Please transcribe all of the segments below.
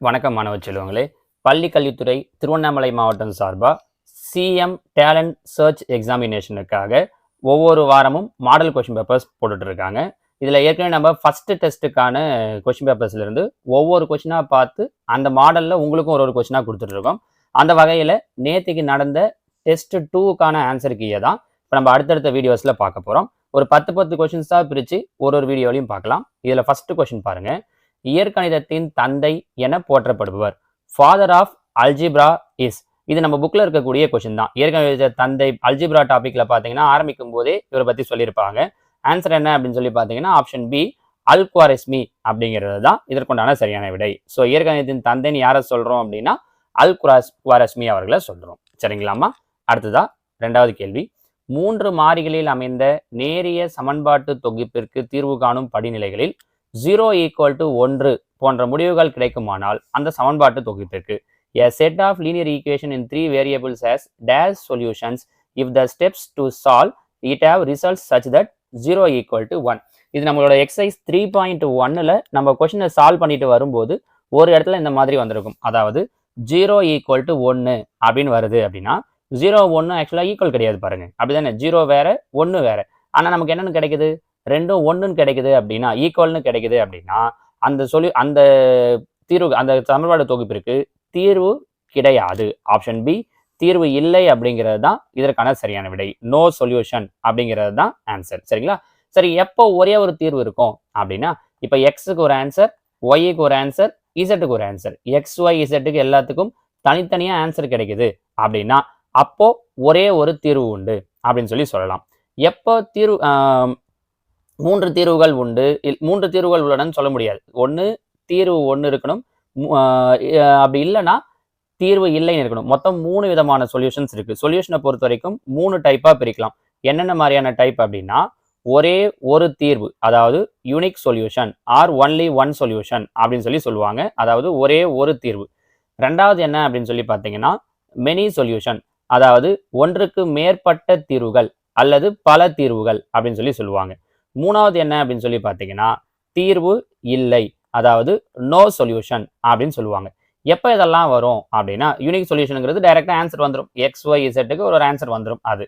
வணக்கம் மாணவ செல்வங்களே. பள்ளி கல்வித்துறை திருவண்ணாமலை மாவட்டம் சார்பாக சிஎம் டேலண்ட் சர்ச் எக்ஸாமினேஷனுக்காக ஒவ்வொரு வாரமும் மாடல் கொஷின் பேப்பர்ஸ் போட்டுட்டு இருக்காங்க இதில் ஏற்கனவே நம்ம ஃபஸ்ட்டு டெஸ்ட்டுக்கான கொஷின் பேப்பர்ஸ்லேருந்து ஒவ்வொரு கொஷினாக பார்த்து அந்த மாடலில் உங்களுக்கும் ஒரு ஒரு கொஷினாக கொடுத்துட்ருக்கோம். அந்த வகையில் நேற்றுக்கு நடந்த டெஸ்ட் டூவுக்கான ஆன்சர் கீயை தான் இப்போ நம்ம அடுத்தடுத்த வீடியோஸில் பார்க்க போகிறோம் ஒரு பத்து பத்து கொஷின்ஸாக பிரித்து ஒரு ஒரு வீடியோலையும் பார்க்கலாம். இதில் ஃபஸ்ட்டு கொஷின் பாருங்கள் இயற்கணிதத்தின் தந்தை என போற்றப்படுபவர். ஃபாதர் ஆஃப் அல்ஜிப்ரா இஸ் இது நம்ம புக்கில் இருக்கக்கூடிய கொஷின் தான். இயற்கணித தந்தை அல்ஜிப்ரா டாப்பிக்கில் பார்த்தீங்கன்னா ஆரம்பிக்கும் போதே இவரை பற்றி சொல்லியிருப்பாங்க. ஆன்சர் என்ன அப்படின்னு சொல்லி பார்த்தீங்கன்னா ஆப்ஷன் பி அல்குவாரிஸ்மி அப்படிங்கிறது தான் இதற்குண்டான சரியான விடை. ஸோ இயற்கணிதத்தின் தந்தைன்னு யாரை சொல்கிறோம் அப்படின்னா அல் குராஸ் குவாரஸ்மி அவர்களை சொல்கிறோம் சரிங்களாமா அடுத்ததா ரெண்டாவது கேள்வி. மூன்று மாறிகளில் அமைந்த நேரிய சமன்பாட்டு தொகுப்பிற்கு தீர்வு காணும் படிநிலைகளில் ஜீரோ ஈக்குவல் டு ஒன்று போன்ற முடிவுகள் கிடைக்குமானால் அந்த சமன்பாட்டு தொகுப்பிற்கு a set of linear equation in three variables has dash solutions if the steps to solve it have results such that zero equal to one இது நம்மளோட எக்ஸசைஸ் த்ரீ பாயிண்ட் ஒன்னில் நம்ம கொஷினை சால்வ் பண்ணிட்டு வரும்போது ஒரு இடத்துல இந்த மாதிரி வந்திருக்கும். அதாவது ஜீரோ ஈக்குவல் டு ஒன்று அப்படின்னு வருது அப்படின்னா ஜீரோ ஒன்று ஆக்சுவலாக ஈக்குவல் கிடையாது பாருங்க. அப்படிதானே? ஜீரோ வேற ஒன்று வேற. ஆனால் நமக்கு என்னென்னு கிடைக்குது? ரெண்டும் ஒன்றுன்னு கிடைக்குது அப்படின்னா ஈக்குவல்னு கிடைக்குது அப்படின்னா அந்த சொல்லி அந்த தீர்வு அந்த சமன்பாடு தொகுப்பிற்கு தீர்வு கிடையாது. ஆப்ஷன் பி தீர்வு இல்லை அப்படிங்கிறது தான் இதற்கான சரியான விடை. நோ சொல்யூஷன் அப்படிங்கிறது தான் ஆன்சர் சரிங்களா? சரி எப்போ ஒரே ஒரு தீர்வு இருக்கும் அப்படின்னா இப்போ எக்ஸுக்கு ஒரு ஆன்சர் ஒய்க்கு ஒரு ஆன்சர் இசட்டுக்கு ஒரு ஆன்சர் எக்ஸ் ஒய் இசட்டுக்கு எல்லாத்துக்கும் தனித்தனியாக ஆன்சர் கிடைக்குது அப்படின்னா அப்போ ஒரே ஒரு தீர்வு உண்டு அப்படின்னு சொல்லி சொல்லலாம். எப்போ தீர்வு மூன்று தீர்வுகள் உண்டு. மூன்று தீர்வுகள் உள்ளனன்னு சொல்ல முடியாது. ஒன்று தீர்வு ஒன்று இருக்கணும். அப்படி இல்லைன்னா தீர்வு இல்லைன்னு இருக்கணும். மொத்தம் மூணு விதமான சொல்யூஷன்ஸ் இருக்கு. சொல்யூஷனை பொறுத்த வரைக்கும் மூணு டைப்பாக பிரிக்கலாம். என்னென்ன மாதிரியான டைப் அப்படின்னா ஒரே ஒரு தீர்வு அதாவது unique solution or only one solution அப்படின்னு சொல்லி சொல்லுவாங்க. அதாவது ஒரே ஒரு தீர்வு. ரெண்டாவது என்ன அப்படின்னு சொல்லி பார்த்தீங்கன்னா மெனி சொல்யூஷன் அதாவது ஒன்றுக்கு மேற்பட்ட தீர்வுகள் அல்லது பல தீர்வுகள் அப்படின்னு சொல்லி சொல்லுவாங்க. மூணாவது என்ன அப்படின்னு சொல்லி பார்த்தீங்கன்னா தீர்வு இல்லை. அதாவது நோ சொல்யூஷன் அப்படின்னு சொல்லுவாங்க. எப்போ இதெல்லாம் வரும் அப்படின்னா யூனிக் சொல்யூஷனுங்கிறது டைரெக்டாக ஆன்சர் வந்துடும் எக்ஸ் ஒய் இசட்டுக்கு ஒரு ஆன்சர் வந்துடும் அது.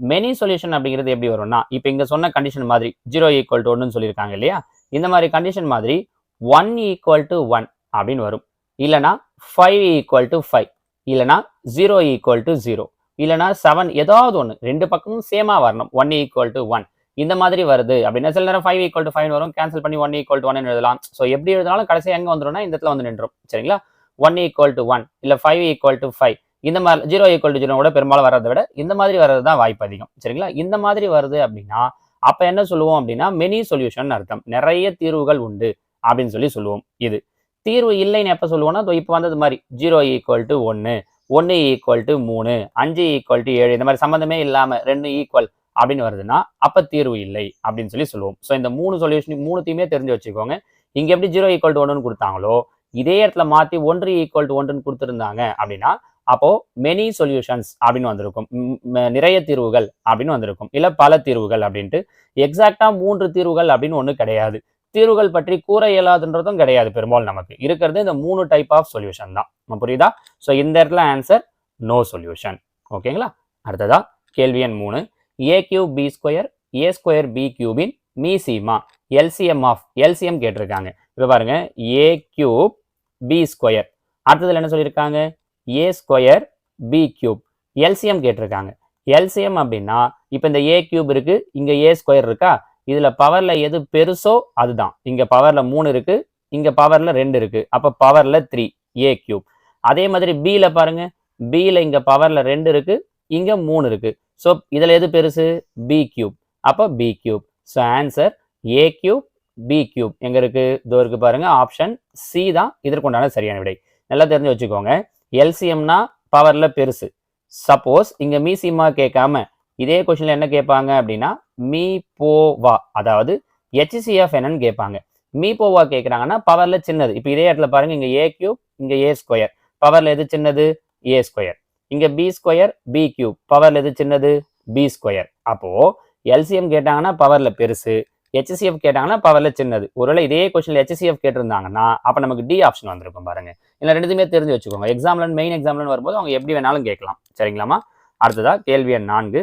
மெனி சொல்யூஷன் அப்படிங்கிறது எப்படி வரும்னா இப்போ இங்கே சொன்ன கண்டிஷன் மாதிரி ஜீரோ ஈக்குவல் டு ஒன்றுன்னு சொல்லியிருக்காங்க இல்லையா? இந்த மாதிரி கண்டிஷன் மாதிரி ஒன் ஈக்குவல் டு ஒன் அப்படின்னு வரும். இல்லைனா ஃபைவ் ஈக்குவல் டு ஃபைவ் இல்லைனா ஜீரோ ஈக்குவல் டு ஜீரோ இல்லைனா செவன் ஏதாவது ஒன்று ரெண்டு பக்கமும் சேமாக வரணும். ஒன் ஈக்குவல் டு ஒன் இந்த மாதிரி வருது. அப்படின்னா சில நேரம் ஃபைவ் ஈக்குவல் டு ஃபைவ் வரும். கேன்சல் பண்ணி ஒன் ஈக்குவல் டு ஒன் எழுதலாம். ஸோ எப்படி எழுதினாலும் கடைசி எங்கே வந்துடும்னா இந்த இடத்துல வந்து நின்றும். சரிங்களா? ஒன் ஈக்குவல் டு ஒன் இல்லை ஃபைவ் ஈக்குவல் டு ஃபைவ் இந்த மாதிரி ஜீரோ ஈக்குவல் டு ஜீரோ கூட பெரும்பாலும் வர்றதை விட இந்த மாதிரி வர்றது தான் வாய்ப்பு அதிகம். சரிங்களா? இந்த மாதிரி வருது அப்படின்னா அப்போ என்ன சொல்லுவோம் அப்படின்னா மெனி சொல்யூஷன் அர்த்தம். நிறைய தீர்வுகள் உண்டு அப்படின்னு சொல்லி சொல்லுவோம். இது. தீர்வு இல்லைன்னு எப்போ சொல்லுவோம்னா இப்போ வந்தது மாதிரி. ஜீரோ ஈக்குவல் டு ஒன்று ஒன்று ஈக்குவல் டு மூணு அஞ்சு ஈக்குவல் டு ஏழு. இந்த மாதிரி சம்மந்தமே இல்லாமல் ரெண்டு ஈக்குவல் அப்படின்னு வருதுன்னா அப்போ தீர்வு இல்லை அப்படின்னு சொல்லி சொல்லுவோம். ஸோ இந்த மூணு சொல்யூஷன் மூணுத்தையுமே தெரிஞ்சு வச்சுக்கோங்க. இங்கே எப்படி ஜீரோ ஈக்குவல் டு ஒன்றுன்னு கொடுத்தாங்களோ இதே இடத்துல மாற்றி ஒன்று ஈக்குவல் டு ஒன்றுன்னு கொடுத்துருந்தாங்க அப்படின்னா அப்போ மெனி சொல்யூஷன்ஸ் அப்படின்னு வந்திருக்கும். நிறைய தீர்வுகள் அப்படின்னு வந்திருக்கும். இல்லை பல தீர்வுகள் அப்படின்ட்டு. எக்ஸாக்டா மூன்று தீர்வுகள் அப்படின்னு ஒன்று கிடையாது. தீர்வுகள் பற்றி கூற இயலாதுன்றதும் கிடையாது பெரும்பாலும் நமக்கு. இருக்கிறது இந்த மூணு டைப் ஆஃப் சொல்யூஷன் தான். நம்ம புரியுதா? ஸோ இந்த இடத்துல ஆன்சர் நோ சொல்யூஷன் ஓகேங்களா அடுத்ததா கேள்வி எண் மூணு. A cube B square A square B கியூபின் மீசிமா. எல்சிஎம் ஆஃப் எல்சிஎம் கேட்டிருக்காங்க. இப்போ பாருங்க ஏ கியூப் பி ஸ்கொயர் அடுத்ததுல என்ன சொல்லியிருக்காங்க? A square B cube LCM கேட்டிருக்காங்க. எல்சிஎம் அப்படின்னா இப்போ இந்த ஏ கியூப் இருக்கு இங்க ஏ ஸ்கொயர் இருக்கா? இதுல பவர்ல எது பெருசோ அதுதான். இங்க பவர்ல மூணு இருக்கு இங்க பவர்ல ரெண்டு இருக்கு. அப்ப பவர்ல த்ரீ ஏ கியூப் அதே மாதிரி பியில் பாருங்க பியில் இங்க பவர்ல ரெண்டு இருக்கு இங்க மூணு இருக்கு. ஸோ இதில் எது பெருசு? பி கியூப் அப்போ b cube so answer a cube b cube எங்கே இருக்குது இதோ இருக்குது பாருங்கள் ஆப்ஷன் சி தான் இதற்குண்டான சரியான விடை. நல்லா தெரிஞ்சு வச்சுக்கோங்க. எல்சிஎம்னா பவரில் பெருசு. சப்போஸ் இங்கே மீசிமா கேட்காம இதே கொஸ்டின்ல என்ன கேட்பாங்க அப்படின்னா மீ போவா அதாவது ஹெச்சிசிஎஃப் என்னன்னு கேட்பாங்க. மீ போவா கேட்குறாங்கன்னா பவரில் சின்னது. இப்போ இதே இடத்துல பாருங்கள் இங்கே ஏ கியூப் இங்கே ஏ ஸ்கொயர் பவரில் எது சின்னது? ஏ ஸ்கொயர் இங்க பி ஸ்கொயர் பி கியூப் பவர்ல எது சின்னது? பி ஸ்கொயர் அப்போ எல்சிஎம் கேட்டாங்கன்னா பவர்ல பெருசு. ஹெச்சிஎஃப் கேட்டாங்கன்னா பவரில் சின்னது. ஒருவேளை இதே கொஸ்டினில் ஹெச்சிஎஃப் கேட்டிருந்தாங்கன்னா அப்போ நமக்கு டி ஆப்ஷன் வந்திருக்கும் பாருங்க. இல்லை ரெண்டுமே தெரிஞ்சு வச்சுக்கோங்க. எக்ஸாம்ல மெயின் எக்ஸாம்ல வரும்போது அவங்க எப்படி வேணாலும் கேட்கலாம். சரிங்களாமா அடுத்ததா கேள்வி எண் நான்கு.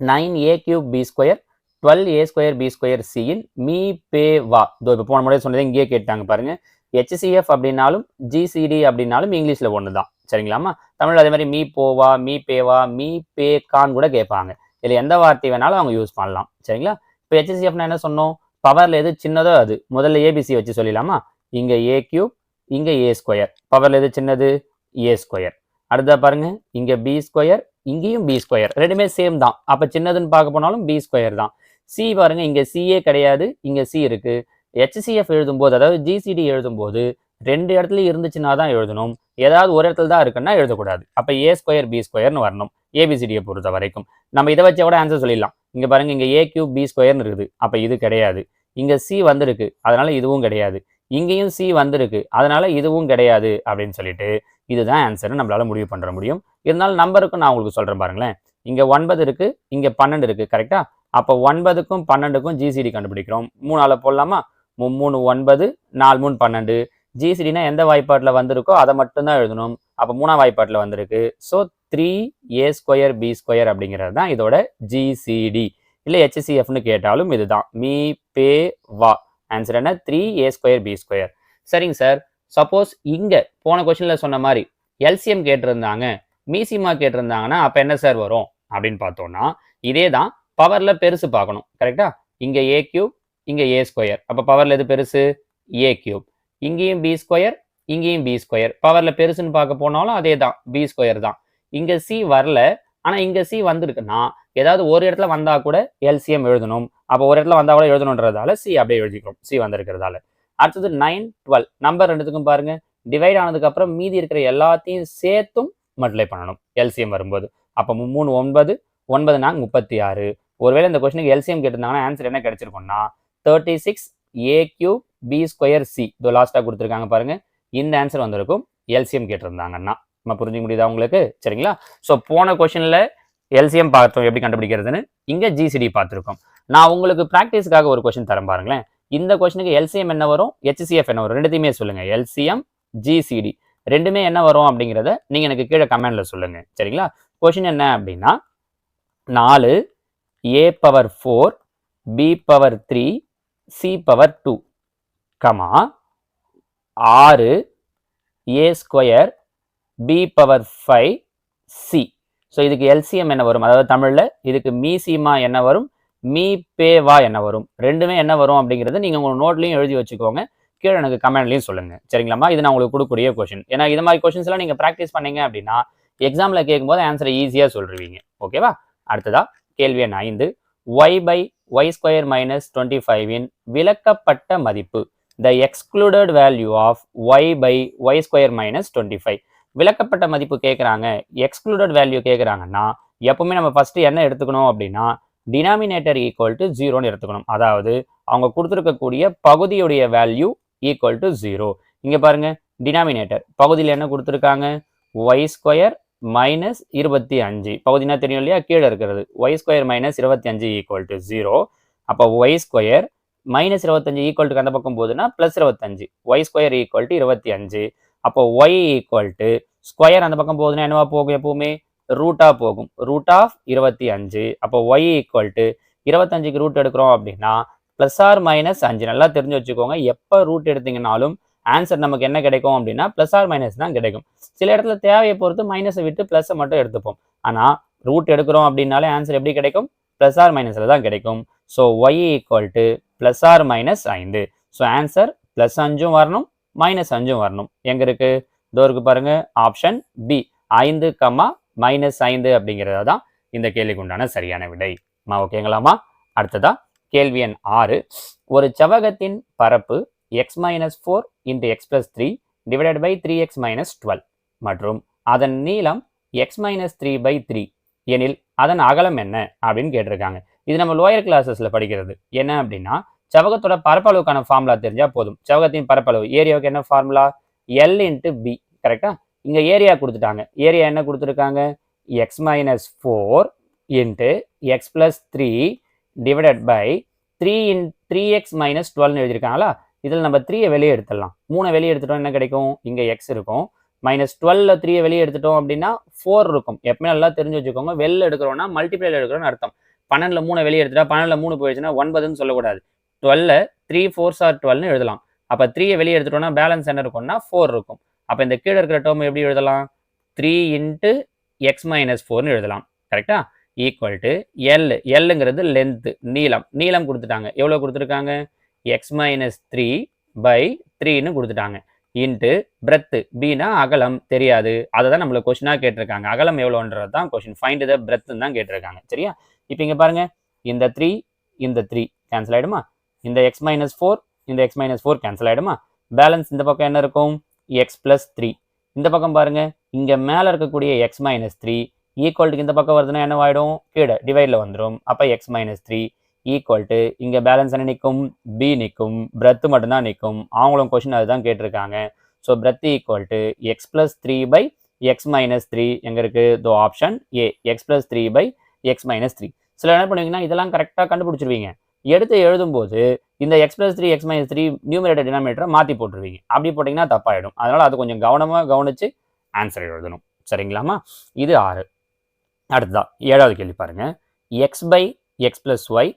Nine a cube b square twelve a square b square சியின் மீ பே வா. இதோ இப்போ போன முறை சொன்னதே இங்கேயே கேட்டாங்க பாருங்க. ஹெச்சிஎஃப் அப்படின்னாலும் ஜிசிடி அப்படின்னாலும் இங்கிலீஷில் ஒன்று தான் சரிங்களாமா தமிழ் அதே மாதிரி மீ போவா மீ பேவா மீ பே கான் கூட கேட்பாங்க. இதில் எந்த வார்த்தை வேணாலும் அவங்க யூஸ் பண்ணலாம். சரிங்களா? இப்போ ஹெச்சிஎஃப்னா என்ன சொன்னோம்? பவரில் எது சின்னதோ அது. முதல்ல ஏபிசி வச்சு சொல்லிடலாமா? இங்கே ஏ கியூப் இங்கே ஏ ஸ்கொயர் பவரில் எது சின்னது? ஏ ஸ்கொயர் அடுத்தா பாருங்க. இங்கே பி ஸ்கொயர் இங்கேயும் பி ஸ்கொயர் ரெண்டுமே சேம் தான். அப்போ சின்னதுன்னு பார்க்க போனாலும் பி ஸ்கொயர் தான். சி பாருங்க இங்கே சிஏ கிடையாது இங்கே சி இருக்கு. ஹெச்சிஎஃப் எழுதும்போது அதாவது ஜிசிடி எழுதும்போது ரெண்டு இடத்துல இருந்துச்சுன்னா தான் எழுதணும். ஏதாவது ஒரு இடத்துல தான் இருக்குன்னா எழுதக்கூடாது. அப்போ ஏ ஸ்கொயர் பி ஸ்கொயர்னு வரணும். ஏபிசிடியை பொறுத்த வரைக்கும். நம்ம இதை வச்சா கூட ஆன்சர் சொல்லிடலாம். இங்கே பாருங்க இங்கே ஏ கியூப் பி ஸ்கொயர்னு இருக்குது. அப்போ இது கிடையாது. இங்கே சி வந்திருக்கு. அதனால இதுவும் கிடையாது. இங்கேயும் சி வந்திருக்கு. அதனால இதுவும் கிடையாது அப்படின்னு சொல்லிட்டு இதுதான் ஆன்சர்னு நம்மளால முடிவு பண்ணுற முடியும். இருந்தாலும் நம்பருக்கும் நான் உங்களுக்கு சொல்கிறேன் பாருங்களேன். இங்கே ஒன்பது இருக்கு இங்கே பன்னெண்டு இருக்கு கரெக்டாக அப்போ ஒன்பதுக்கும் பன்னெண்டுக்கும் ஜிசிடி கண்டுபிடிக்கிறோம். மூணால போடலாமா? மூணு ஒன்பது நாலு மூணு பன்னெண்டு. ஜிசிடினா எந்த வாய்ப்பாட்டில் வந்திருக்கோ அதை மட்டும்தான் எழுதணும். அப்போ மூணாம் வாய்ப்பாட்டில் வந்திருக்கு. So three a square b square அப்படிங்கிறது தான் இதோட ஜிசிடி இல்லை ஹெச்சிசிஎஃப்னு கேட்டாலும் இதுதான். மீ பே வா. ஆன்சர் என்ன? Three a square b square சரிங்க சார் சப்போஸ் இங்கே போன கொஷனில் சொன்ன மாதிரி எல்சிஎம் கேட்டிருந்தாங்க. மீசிமா கேட்டிருந்தாங்கன்னா அப்போ என்ன சார் வரும்? அப்படின்னு பார்த்தோம்னா இதே தான் பவரில் பெருசு பார்க்கணும். கரெக்டாக இங்கே ஏ கியூப் இங்கே ஏ ஸ்கொயர் அப்போ பவரில் எது பெருசு? ஏ கியூப் இங்கேயும் பி ஸ்கொயர் இங்கேயும் பி ஸ்கொயர் பவரில் பெருசுன்னு பார்க்க போனாலும் அதே தான் பி ஸ்கொயர் தான். இங்கே சி வரல ஆனால் இங்கே சி வந்திருக்குன்னா ஏதாவது ஒரு இடத்துல வந்தால் கூட எல்சிஎம் எழுதணும். அப்போ ஒரு இடத்துல வந்தால் கூட எழுதணுன்றதால சி அப்படியே எழுதிக்கிறோம் சி வந்திருக்கிறதால. அடுத்தது நைன் டுவெல் நம்பர் ரெண்டுத்துக்கும் பாருங்கள் டிவைட் ஆனதுக்கப்புறம் மீதி இருக்கிற எல்லாத்தையும் சேர்த்தும் மல்டிப்ளை பண்ணணும் எல்சிஎம் வரும்போது. அப்போ மூணு ஒன்பது ஒன்பது நாங்கள் முப்பத்தி ஆறு. ஒருவேளை இந்த கொஸ்டினுக்கு எல்சிஎம் கேட்டிருந்தாங்கன்னா ஆன்சர் என்ன கிடைச்சிருக்கும்னா thirty six A cube B square C இதோ லாஸ்ட்டாக கொடுத்துருக்காங்க பாருங்கள் இந்த ஆன்சர் வந்திருக்கும். எல்சிஎம் கேட்டிருந்தாங்கன்னா. நம்ம புரிஞ்சுக்க முடியுதா உங்களுக்கு? சரிங்களா? ஸோ போன கொஷனில் எல்சிஎம் பார்த்தோம். எப்படி கண்டுபிடிக்கிறதுன்னு? இங்கே ஜிசிடி பார்த்துருக்கோம். நான் உங்களுக்கு ப்ராக்டிஸ்க்காக ஒரு கொஷின் தரேன் பாருங்களேன். இந்த கொஷனுக்கு எல்சிஎம் என்ன வரும்? ஹெச்சிஎஃப் என்ன வரும்? ரெண்டுத்தையுமே சொல்லுங்கள் எல்சிஎம் ஜிசிடி ரெண்டுமே என்ன வரும் அப்படிங்கிறத நீங்கள் எனக்கு கீழே கமெண்டில் சொல்லுங்கள் சரிங்களா? கொஷின் என்ன அப்படின்னா நாலு a power four b power three c power two comma ஆறு a square b power five c. So இதுக்கு எல்சிஎம் என்ன வரும்? அதாவது தமிழில் இதுக்கு மீசிமா என்ன வரும்? மீ பேவா என்ன வரும்? ரெண்டுமே என்ன வரும் அப்படிங்கிறது நீங்கள் உங்கள் நோட்லையும் எழுதி வச்சுக்கோங்க. கீழே எனக்கு கமெண்ட்லையும் சொல்லுங்கள் சரிங்களாம்மா? இது நான் உங்களுக்கு கொடுக்கக்கூடிய கொஷின் ஏன்னா இது மாதிரி கொஷின்ஸ்லாம் நீங்கள் ப்ராக்டிஸ் பண்ணீங்க அப்படின்னா எக்ஸாமில் கேட்கும்போது ஆன்சரை ஈஸியாக சொல்லிடுவீங்க ஓகேவா அடுத்ததா கேள்வி எண் ஐந்து. Y by y square minus twenty ஃபைவின் விளக்கப்பட்ட மதிப்பு. The excluded value of y by y square minus twenty five விலக்கப்பட்ட மதிப்பு கேட்குறாங்க எக்ஸ்க்ளூடட் வேல்யூ கேட்குறாங்கன்னா எப்பவுமே நம்ம ஃபஸ்ட்டு என்ன எடுத்துக்கணும் அப்படின்னா டினாமினேட்டர் ஈக்குவல் டு ஜீரோன்னு எடுத்துக்கணும். அதாவது அவங்க கொடுத்துருக்கக்கூடிய பகுதியுடைய வேல்யூ ஈக்குவல் டு ஜீரோ இங்கே பாருங்க டினாமினேட்டர் பகுதியில் என்ன கொடுத்துருக்காங்க? ஒய் ஸ்கொயர் மைனஸ் இருபத்தி அஞ்சு. பகுதினா தெரியும் இல்லையா? கீழே இருக்கிறது. ஒய் ஸ்கொயர் மைனஸ் இருபத்தி அஞ்சு ஈக்குவல் டு ஜீரோ அப்போ ஒய் ஸ்கொயர் மைனஸ் இருபத்தஞ்சு ஈக்குவல் டு அந்த பக்கம் போகுதுன்னா ப்ளஸ் இருபத்தஞ்சு. ஒய் ஸ்கொயர் ஈக்குவல் டு இருபத்தி அஞ்சு. அப்போ ஒய் ஈக்குவல் டு ஸ்கொயர் அந்த பக்கம் போகுதுன்னா என்னவா போகும் எப்பவுமே? ரூட்டா போகும். ரூட் ஆஃப் இருபத்தி அஞ்சு. அப்போ ஒய் ஈக்குவல் டு இருபத்தஞ்சுக்கு ரூட் எடுக்கிறோம் அப்படின்னா ப்ளஸ் ஆர் மைனஸ் அஞ்சு. நல்லா தெரிஞ்சு வச்சுக்கோங்க. எப்போ ரூட் எடுத்தீங்கனாலும் ஆன்சர் நமக்கு என்ன கிடைக்கும் அப்படின்னா ப்ளஸ் ஆர் மைனஸ் தான் கிடைக்கும். சில இடத்துல தேவையை பொறுத்து மைனஸை விட்டு ப்ளஸ்ஸை மட்டும் எடுத்துப்போம். ஆனால் ரூட் எடுக்கிறோம் அப்படின்னாலே ஆன்சர் எப்படி கிடைக்கும்? ப்ளஸ் ஆர் மைனஸில் தான் கிடைக்கும். So y equal to plus or minus ஐந்து. ஸோ ஆன்சர் ப்ளஸ் அஞ்சும் வரணும் மைனஸ் அஞ்சும் வரணும். எங்கே இருக்கு? இதோ இருக்கு பாருங்க ஆப்ஷன் பி ஐந்து கம்மா மைனஸ் ஐந்து அப்படிங்கிறது தான் இந்த கேள்விக்கு உண்டான சரியான விடை. மா ஓகேங்களாமா அடுத்ததா கேள்வி எண் ஆறு. ஒரு செவகத்தின் பரப்பு x minus four into x plus three divided by three x minus twelve மற்றும் அதன் நீளம் x minus three by three எனில் அதன் அகலம் என்ன? அப்படின்னு கேட்டிருக்காங்க. இது நம்ம லோயர் கிளாஸஸில் படிக்கிறது. என்ன அப்படின்னா செவகத்தோட பரப்பளவுக்கான ஃபார்முலா தெரிஞ்சால் போதும். செவகத்தின் பரப்பளவு ஏரியாவுக்கு என்ன ஃபார்முலா எல் இன்ட்டு பி கரெக்டாக இங்கே ஏரியா கொடுத்துட்டாங்க. ஏரியா என்ன கொடுத்துருக்காங்க? X minus four into x plus three divided by three in three x minus டுவெல்னு எழுதியிருக்காங்களா? இதில் நம்ம த்ரீயை வெளியே எடுத்துடலாம். மூணை வெளியே எடுத்துட்டோம் என்ன கிடைக்கும்? இங்கே எக்ஸ் இருக்கும். மைனஸ் டுவெல்ல த்ரீயை வெளியே எடுத்துட்டோம் அப்படின்னா ஃபோர் இருக்கும். எப்பவுமே நல்லா தெரிஞ்சு வச்சுக்கோங்க. வெளில எடுக்கிறோம்னா மல்டிப்ளைல எடுக்கிறோம்னு அர்த்தம். பன்னெண்டில் மூணை வெளியே எடுத்துட்டா பன்னெண்டில் மூணு போயிடுச்சுன்னா ஒன்பதுன்னு சொல்லக்கூடாது. டுவெல்ல த்ரீ ஃபோர்ஸ் ஆர் டுவெல்னு எழுதலாம். அப்போ த்ரீயை வெளியே எடுத்துட்டோம்னா பேலன்ஸ் என்ன இருக்கும்னா ஃபோர் இருக்கும். அப்போ இந்த கீழே இருக்கிற டேர்ம் எப்படி எழுதலாம்? த்ரீ இன்ட்டு எக்ஸ் மைனஸ் ஃபோர்னு எழுதலாம். கரெக்டா ஈக்குவல் டு எல் எல்லுங்கிறது லென்த்து நீளம். நீளம் கொடுத்துட்டாங்க. எவ்வளோ கொடுத்துருக்காங்க? எக்ஸ் மைனஸ் த்ரீ பை த்ரீன்னு கொடுத்துட்டாங்க. இன்ட்டு பிரெத்து பீனா அகலம் தெரியாது. அதை தான் நம்மளுக்கு கொஷினாக கேட்டிருக்காங்க. அகலம் எவ்வளோன்றது தான் கொஷின் ஃபைண்ட் த பிரெத்துன்னு தான் கேட்டிருக்காங்க. சரியா? இப்போ இங்கே பாருங்கள் இந்த த்ரீ இந்த த்ரீ கேன்சல் ஆகிடுமா இந்த எக்ஸ் மைனஸ் ஃபோர் இந்த எக்ஸ் மைனஸ் ஃபோர் கேன்சல் ஆகிடுமா பேலன்ஸ் இந்த பக்கம் என்ன இருக்கும்? எக்ஸ் ப்ளஸ் த்ரீ இந்த பக்கம் பாருங்கள் இங்கே மேலே இருக்கக்கூடிய எக்ஸ் மைனஸ் த்ரீ ஈக்குவல்ட்டுக்கு இந்த பக்கம் வருதுன்னா என்னவாயிடும்? கீழே டிவைடில் வந்துடும் அப்போ x minus three equal to இங்கே பேலன்ஸ் என்ன நிற்கும் பி நிற்கும் பிரத்து மட்டும்தான் நிற்கும் அவங்களும் கொஷின் அதுதான் கேட்டிருக்காங்க. So breadth equal to x plus three by x minus three எங்கே இருக்குது தோ option A x plus three by x minus three சில என்ன பண்ணுவீங்கன்னா இதெல்லாம் கரெக்டாக கண்டுபிடிச்சிருவீங்க. எடுத்து எழுதும்போது இந்த x plus three x minus three numerator டினாமினேட்டரை மாற்றி போட்டுருவீங்க. அப்படி போட்டிங்கன்னா தப்பாயிடும். அதனால் அது கொஞ்சம் கவனமாக கவனித்து ஆன்சர் எழுதணும். சரிங்களாமா இது ஆறு. அடுத்ததான் ஏழாவது கேள்வி பாருங்கள் x by x plus y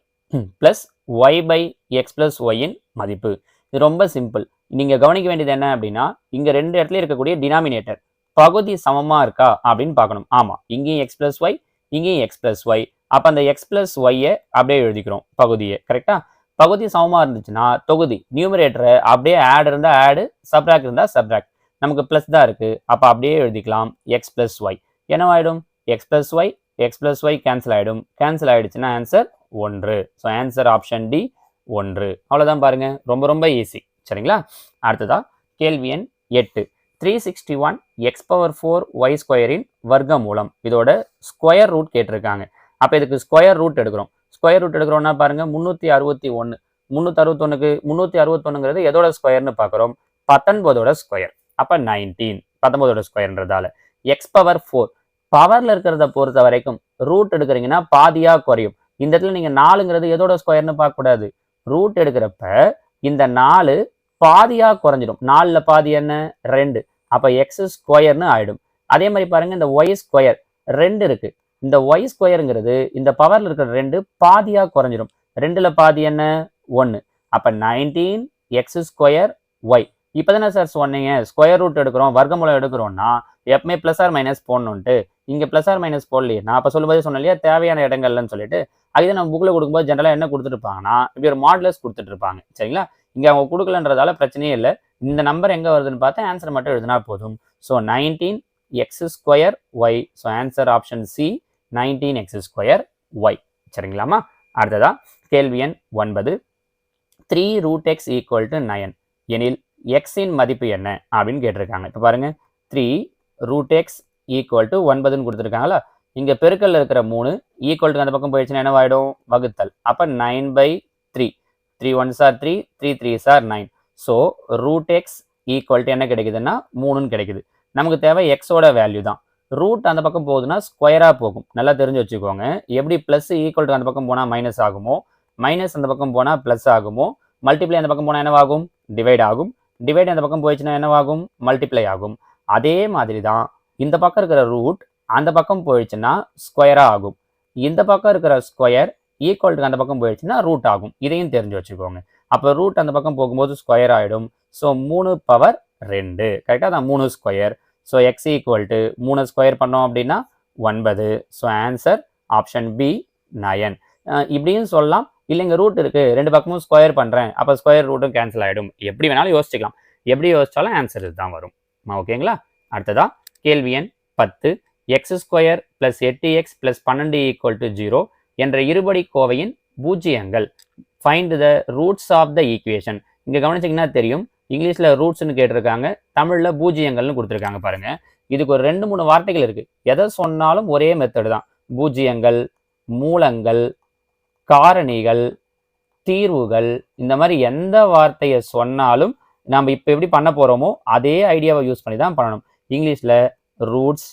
plus y by x plus ஒய்யின் மதிப்பு. இது ரொம்ப சிம்பிள் நீங்கள் கவனிக்க வேண்டியது என்ன அப்படின்னா இங்கே ரெண்டு இடத்துல இருக்கக்கூடிய டினாமினேட்டர் பகுதி சமமாக இருக்கா அப்படின்னு பார்க்கணும். ஆமாம் இங்கேயும் எக்ஸ் ப்ளஸ் ஒய் இங்கேயும் எக்ஸ் ப்ளஸ் ஒய் அப்போ அந்த எக்ஸ் ப்ளஸ் ஒய்யை அப்படியே எழுதிக்கிறோம் பகுதியை கரெக்டாக பகுதி சமமாக இருந்துச்சுன்னா தொகுதி நியூமரேட்டரை அப்படியே ஆட் இருந்தால் ஆடு சப்ராக்ட் இருந்தால் சப்ராக்ட் நமக்கு ப்ளஸ் தான் இருக்குது அப்போ அப்படியே எழுதிக்கலாம் X plus Y என்னவாயிடும்? X plus y x plus y cancel ஆகிடும் கேன்சல் ஆகிடுச்சுன்னா ஆன்சர் ஒன்று. ஸோ ஆன்சர் ஆப்ஷன் டி ஒன்று. அவ்வளோதான் பாருங்க. ரொம்ப ரொம்ப ஈஸி சரிங்களா? அடுத்ததா கேள்வி எண் எட்டு. Three sixty one x power four y ஸ்கொயரின் வர்க்க மூலம் இதோட ஸ்கொயர் ரூட் கேட்டிருக்காங்க. அப்போ இதுக்கு ஸ்கொயர் ரூட் எடுக்கிறோம். ஸ்கொயர் ரூட் எடுக்கிறோம்னா பாருங்க முந்நூற்றி அறுபத்தி ஒன்று முந்நூற்றி அறுபத்தொன்னுக்கு முந்நூற்றி அறுபத்தொன்னுங்கிறது எதோட ஸ்கொயர்னு பார்க்குறோம் பத்தொன்பதோட ஸ்கொயர் அப்போ நைன்டீன் பத்தொன்பதோட ஸ்கொயர்ன்றதால எக்ஸ் பவர் ஃபோர் பவரில் இருக்கிறத பொறுத்த வரைக்கும் ரூட் எடுக்கிறீங்கன்னா பாதியாக குறையும். இந்த இடத்துல நீங்கள் நாலுங்கிறது எதோட ஸ்கொயர்னு பார்க்கக்கூடாது. ரூட் எடுக்கிறப்ப இந்த நாலு பாதியாக குறைஞ்சிடும். நாலில் பாதி என்ன? ரெண்டு. அப்போ எக்ஸ் ஸ்கொயர்னு ஆகிடும் அதே மாதிரி பாருங்கள் இந்த ஒய் ஸ்கொயர் ரெண்டு இருக்குது இந்த ஒய் ஸ்கொயருங்கிறது இந்த பவரில் இருக்கிற ரெண்டு பாதியாக குறைஞ்சிடும். ரெண்டில் பாதி என்ன? ஒன்று அப்போ நைன்டீன் எக்ஸ் ஸ்கொயர் ஒய் இப்போ தானே சார் சொன்னீங்க ஸ்கொயர் ரூட் எடுக்கிறோம் வர்க்கமூலம் எடுக்கிறோம்னா எப்பவுமே ப்ளஸ் ஆர் மைனஸ் போடணுன்ட்டு இங்கே ப்ளஸ் ஆர் மைனஸ் போடலையே. நான் அப்போ சொல்லும்போதே சொன்னேன் இல்லையா? தேவையான இடங்கள்லன்னு சொல்லிட்டு. அதே நம்ம புக்கில் கொடுக்கும்போது ஜென்ரலாக என்ன கொடுத்துருப்பாங்கன்னா இப்படி ஒரு மாடலஸ் கொடுத்துட்டு இருப்பாங்க சரிங்களா? இங்கே அவங்க கொடுக்கலன்றதால பிரச்சனையே இல்லை. இந்த நம்பர் எங்கே வருதுன்னு பார்த்தா ஆன்சர் மட்டும் எழுதினா போதும். So nineteen x square y so answer option C nineteen x square y சரிங்களாமா அடுத்ததா கேள்வி எண் ஒன்பது. Three root x equal to nine எனில் எக்ஸின் மதிப்பு என்ன? அப்படின்னு கேட்டிருக்காங்க. இப்போ பாருங்கள் three root x equal to ஒன்பதுன்னு கொடுத்துருக்காங்களா இங்கே பெருக்கல்ல இருக்கிற மூணு ஈக்குவல் டு அந்த பக்கம் போயிடுச்சுன்னா என்னவாயிடும்? வகுத்தல். அப்போ nine by three three one sir three three three sir nine so root x equal to என்ன கிடைக்குதுன்னா மூணுன்னு கிடைக்குது. நமக்கு தேவை எக்ஸோட வேல்யூ தான். ரூட் அந்த பக்கம் போகுதுன்னா ஸ்கொயராக போகும். நல்லா தெரிஞ்சு வச்சுக்கோங்க. எப்படி ப்ளஸ் ஈக்குவல் டு அந்த பக்கம் போனால் மைனஸ் ஆகுமோ? மைனஸ் அந்த பக்கம் போனால் ப்ளஸ் ஆகுமோ? மல்டிப்ளை அந்த பக்கம் போனால் என்னவாகும்? டிவைட் ஆகும். டிவைட் அந்த பக்கம் போயிடுச்சுன்னா என்னவாகும்? மல்டிப்ளை ஆகும். அதே மாதிரி தான் இந்த பக்கம் இருக்கிற ரூட் அந்த பக்கம் போயிடுச்சுன்னா ஸ்கொயராக ஆகும். இந்த பக்கம் இருக்கிற ஸ்கொயர் ஈக்குவல்ட்டுக்கு அந்த பக்கம் போயிடுச்சுன்னா ரூட் ஆகும். இதையும் தெரிஞ்சு வச்சுக்கோங்க. அப்போ ரூட் அந்த பக்கம் போகும்போது ஸ்கொயர் ஆகிடும் ஸோ மூணு பவர் ரெண்டு. கரெக்டாக தான்? மூணு square so x equal to மூணு ஸ்கொயர் பண்ணோம் அப்படின்னா ஒன்பது. So answer option B nine இப்படியும் சொல்லலாம். இல்லைங்க ரூட் இருக்குது ரெண்டு பக்கமும் ஸ்கொயர் பண்ணுறேன் அப்போ ஸ்கொயர் ரூட்டும் கேன்சல் ஆகிடும் எப்படி வேணாலும் யோசிச்சுக்கலாம். எப்படி யோசித்தாலும் ஆன்சர் இதுதான் வரும். ஓகேங்களா அடுத்ததாக கேள்வி எண் பத்து. எக்ஸ் ஸ்கொயர் பிளஸ் எட்டு எக்ஸ் பிளஸ் பன்னெண்டு ஈக்குவல் டு ஜீரோ என்ற இருபடி கோவையின் பூஜ்ஜியங்கள். Find the roots of the equation இங்கே கவனிச்சிங்கன்னா தெரியும். இங்கிலீஷில் ரூட்ஸ்னு கேட்டிருக்காங்க. தமிழில் பூஜ்ஜியங்கள்னு கொடுத்துருக்காங்க பாருங்கள் இதுக்கு ஒரு ரெண்டு மூணு வார்த்தைகள் இருக்குது எதை சொன்னாலும் ஒரே மெத்தடு தான். பூஜ்ஜியங்கள் மூலங்கள் காரணிகள் தீர்வுகள் இந்த மாதிரி எந்த வார்த்தையை சொன்னாலும் நம்ம இப்போ எப்படி பண்ண போகிறோமோ அதே ஐடியாவை யூஸ் பண்ணி தான் பண்ணணும். இங்கிலீஷில் ரூட்ஸ்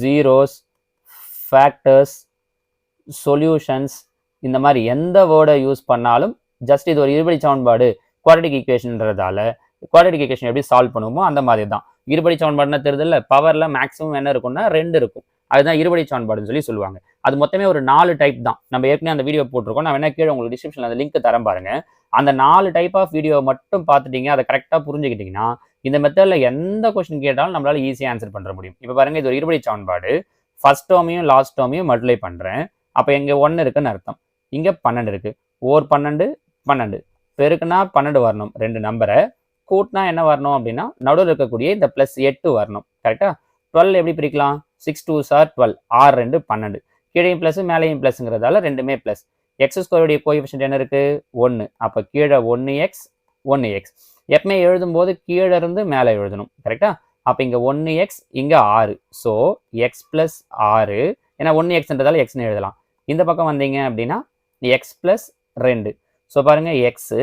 ஜீரோஸ் ஃபேக்டர்ஸ் சொல்யூஷன்ஸ் இந்த மாதிரி எந்த வேர்டை யூஸ் பண்ணாலும் ஜஸ்ட் இது ஒரு இருபடி சமன்பாடு குவாட்டிக் ஈக்குவேஷன்ன்றதால குவாட்டிக் ஈக்குவேஷன் எப்படி சால்வ் பண்ணுவோமோ அந்த மாதிரி தான் இருபடி சமன்பாடுனா தெரியுதுல்ல பவரில் மேக்ஸிமம் என்ன இருக்கும்னா ரெண்டு இருக்கும். அதுதான் இருபடி சமன்பாடுன்னு சொல்லி சொல்லுவாங்க. அது மொத்தமே ஒரு நாலு டைப் தான். நம்ம ஏற்கனவே அந்த வீடியோ போட்டிருக்கோம். நான் வேணா கீழே உங்களுக்கு டிஸ்கிரிப்ஷனில் அந்த லிங்க் தரம் பாருங்க. அந்த நாலு டைப் ஆஃப் வீடியோ மட்டும் பார்த்துட்டீங்க அதை கரெக்டாக புரிஞ்சுக்கிட்டிங்கன்னா இந்த மெத்தடில் எந்த கொஸ்டின் கேட்டாலும் நம்மளால் ஈஸியாக ஆன்சர் பண்ணுற முடியும். இப்போ பாருங்கள் இது ஒரு இருபடி சமன்பாடு. ஃபர்ஸ்ட் டோமையும் லாஸ்ட் டோமையும் மல்டிப்ளை பண்ணுறேன் அப்போ இங்கே ஒன்று இருக்குன்னு அர்த்தம். இங்கே பன்னெண்டு இருக்குது ஓர் பன்னெண்டு பன்னெண்டு. பெருக்குனா பன்னெண்டு வரணும் ரெண்டு நம்பரை கூட்டினா என்ன வரணும் அப்படின்னா நடுவில் இருக்கக்கூடிய இந்த ப்ளஸ் எட்டு வரணும். கரெக்டாக டுவெல் எப்படி பிரிக்கலாம்? சிக்ஸ் டூ சார் டுவெல் ஆறு ரெண்டு பன்னெண்டு. கீழேயும் ப்ளஸ் மேலேயும் ப்ளஸ்ங்கிறதால ரெண்டுமே ப்ளஸ் எக்ஸ் ஸ்கொயருடைய கோஎஃபிஷியன்ட் என்ன இருக்குது ஒன்று அப்போ கீழே ஒன்று எக்ஸ் ஒன்று எக்ஸ் எப்பவுமே எழுதும்போது கீழே இருந்து மேலே எழுதணும் கரெக்டா அப்போ இங்கே ஒன்று எக்ஸ் இங்கே ஆறு. ஸோ எக்ஸ் ப்ளஸ் ஆறு ஏன்னா ஒன்று எக்ஸ்ன்றதால எக்ஸ்னு எழுதலாம். இந்த பக்கம் வந்தீங்க அப்படின்னா எக்ஸ் ப்ளஸ் ரெண்டு. ஸோ பாருங்கள் எக்ஸு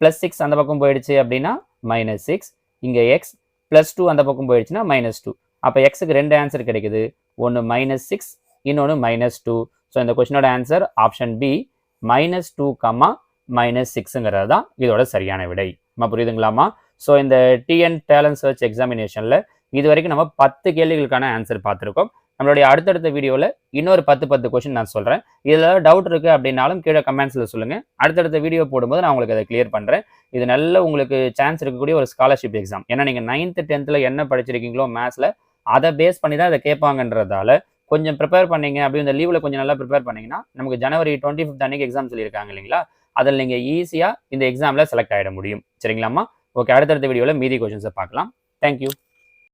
ப்ளஸ் சிக்ஸ் அந்த பக்கம் போயிடுச்சு அப்படின்னா மைனஸ் சிக்ஸ் இங்கே எக்ஸ் ப்ளஸ் டூ அந்த பக்கம் போயிடுச்சுன்னா மைனஸ் டூ அப்போ எக்ஸுக்கு ரெண்டு ஆன்சர் கிடைக்குது. ஒன்று மைனஸ் சிக்ஸ் இன்னொன்று மைனஸ் டூ ஸோ இந்த கொஷினோட answer option B minus two comma minus சிக்ஸுங்கிறது தான் இதோட சரியான விடை. நம்ம புரியுதுங்களாமா ஸோ இந்த டிஎன் டேலண்ட் சர்ச் எக்ஸாமினேஷனில் இது வரைக்கும் நம்ம பத்து கேள்விகளுக்கான ஆன்சர் பார்த்துருக்கோம். நம்மளுடைய அடுத்தடுத்த வீடியோவில் இன்னொரு பத்து பத்து கொஸ்டின் நான் சொல்கிறேன் இதில் டவுட் இருக்குது அப்படின்னாலும் கீழே கமெண்ட்ஸில் சொல்லுங்கள் அடுத்தடுத்த வீடியோ போடும்போது நான் உங்களுக்கு அதை கிளியர் பண்ணுறேன் இது நல்ல உங்களுக்கு சான்ஸ் இருக்கக்கூடிய ஒரு ஸ்காலர்ஷிப் எக்ஸாம் ஏன்னா நீங்கள் நைன்த்து டென்த்தில் என்ன படிச்சிருக்கீங்களோ மேத்ஸில் அதை பேஸ் பண்ணி தான் அதை கேட்பாங்கன்றதால கொஞ்சம் ப்ரிப்பேர் பண்ணீங்க. அப்படி இந்த லீவில் கொஞ்சம் நல்லா ப்ரிப்பேர் பண்ணிங்கன்னா நமக்கு ஜனவரி டுவெண்ட்டி ஃபிஃப்த் அன்னைக்கு எக்ஸாம் சொல்லியிருக்காங்க இல்லைங்களா? அதில் நீங்கள் ஈஸியாக இந்த எக்ஸாமில் செலக்ட் ஆகிட முடியும். சரிங்களாம்மா? ஓகே அடுத்தடுத்த வீடியோவில் மீதி கொஷின்ஸை பார்க்கலாம். தேங்க்யூ